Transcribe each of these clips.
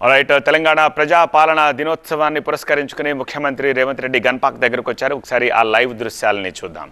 Right uh, Telangana ప్రజాపాలన దినోత్సవాన్ని పురస్కరించుకుని ముఖ్యమంత్రి రేవంత్ రెడ్డి గన్పాక్ దగ్గరకు వచ్చారు. ఒకసారి ఆ లైవ్ దృశ్యాలని చూద్దాం.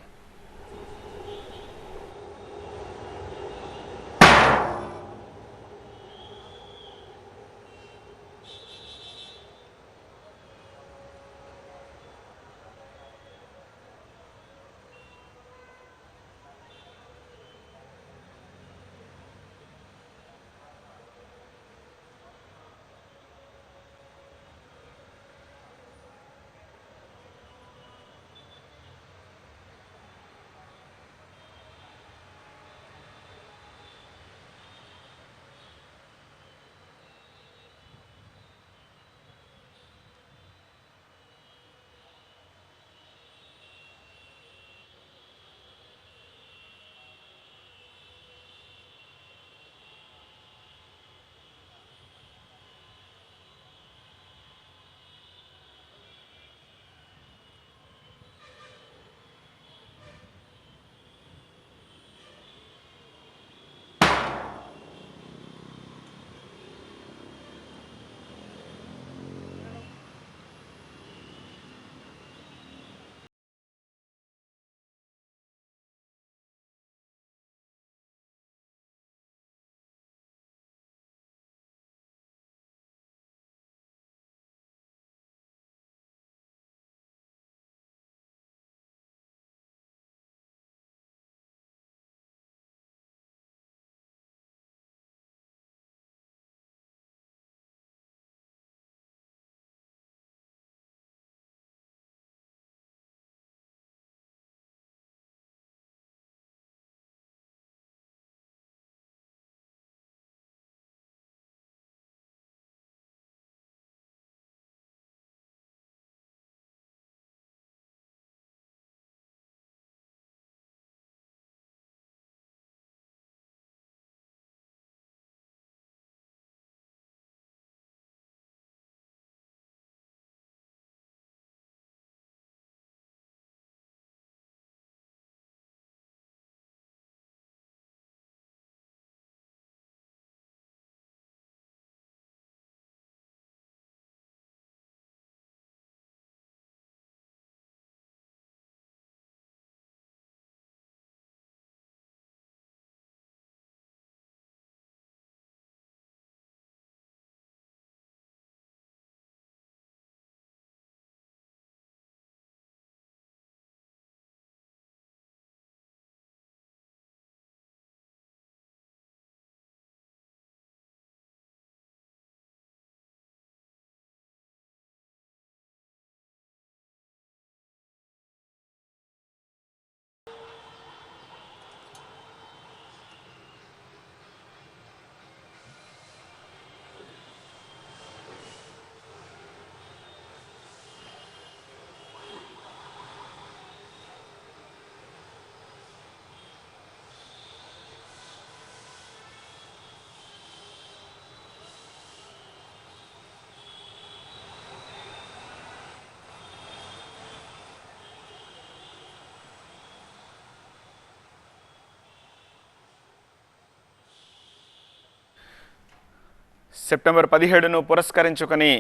సెప్టెంబర్ పదిహేడును పురస్కరించుకొని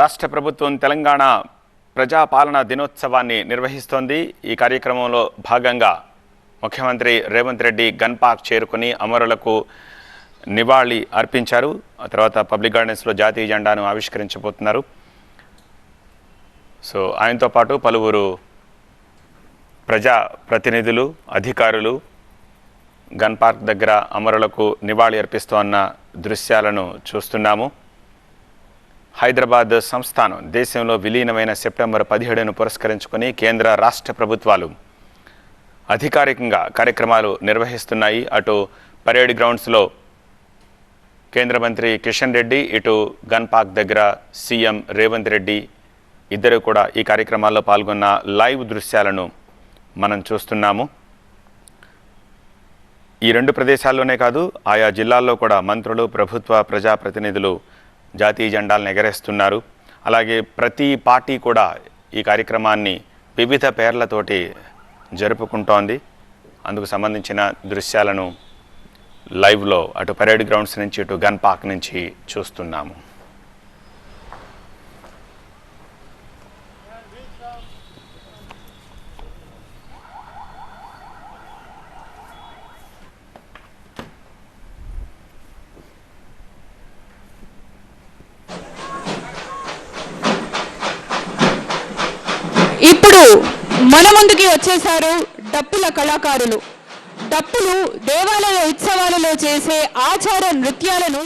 రాష్ట్ర ప్రభుత్వం తెలంగాణ ప్రజాపాలన దినోత్సవాన్ని నిర్వహిస్తోంది. ఈ కార్యక్రమంలో భాగంగా ముఖ్యమంత్రి రేవంత్ రెడ్డి గన్పాక్ చేరుకుని అమరులకు నివాళి అర్పించారు. ఆ తర్వాత పబ్లిక్ గార్డెన్స్లో జాతీయ జెండాను ఆవిష్కరించబోతున్నారు. సో ఆయనతో పాటు పలువురు ప్రజా ప్రతినిధులు అధికారులు గన్ పార్క్ దగ్గర అమరులకు నివాళి అర్పిస్తోన్న దృశ్యాలను చూస్తున్నాము. హైదరాబాద్ సంస్థానం దేశంలో విలీనమైన సెప్టెంబర్ పదిహేడును పురస్కరించుకొని కేంద్ర రాష్ట్ర ప్రభుత్వాలు అధికారికంగా కార్యక్రమాలు నిర్వహిస్తున్నాయి. అటు పరేడ్ గ్రౌండ్స్లో కేంద్ర మంత్రి కిషన్ రెడ్డి ఇటు గన్ పార్క్ దగ్గర సీఎం రేవంత్ రెడ్డి ఇద్దరు కూడా ఈ కార్యక్రమాల్లో పాల్గొన్న లైవ్ దృశ్యాలను మనం చూస్తున్నాము. ఈ రెండు ప్రదేశాల్లోనే కాదు ఆయా జిల్లాల్లో కూడా మంత్రులు ప్రభుత్వ ప్రజాప్రతినిధులు జాతీయ జెండాలను ఎగరేస్తున్నారు. అలాగే ప్రతి పార్టీ కూడా ఈ కార్యక్రమాన్ని వివిధ పేర్లతోటి జరుపుకుంటోంది. అందుకు సంబంధించిన దృశ్యాలను లైవ్లో అటు పరేడ్ గ్రౌండ్స్ నుంచి ఇటు గన్ పార్క్ నుంచి చూస్తున్నాము. మన ముందుకి వచ్చేసారు డప్పుల కళాకారులు. డప్పులు దేవాలయ ఉత్సవాలలో చేసే ఆచార నృత్యాలను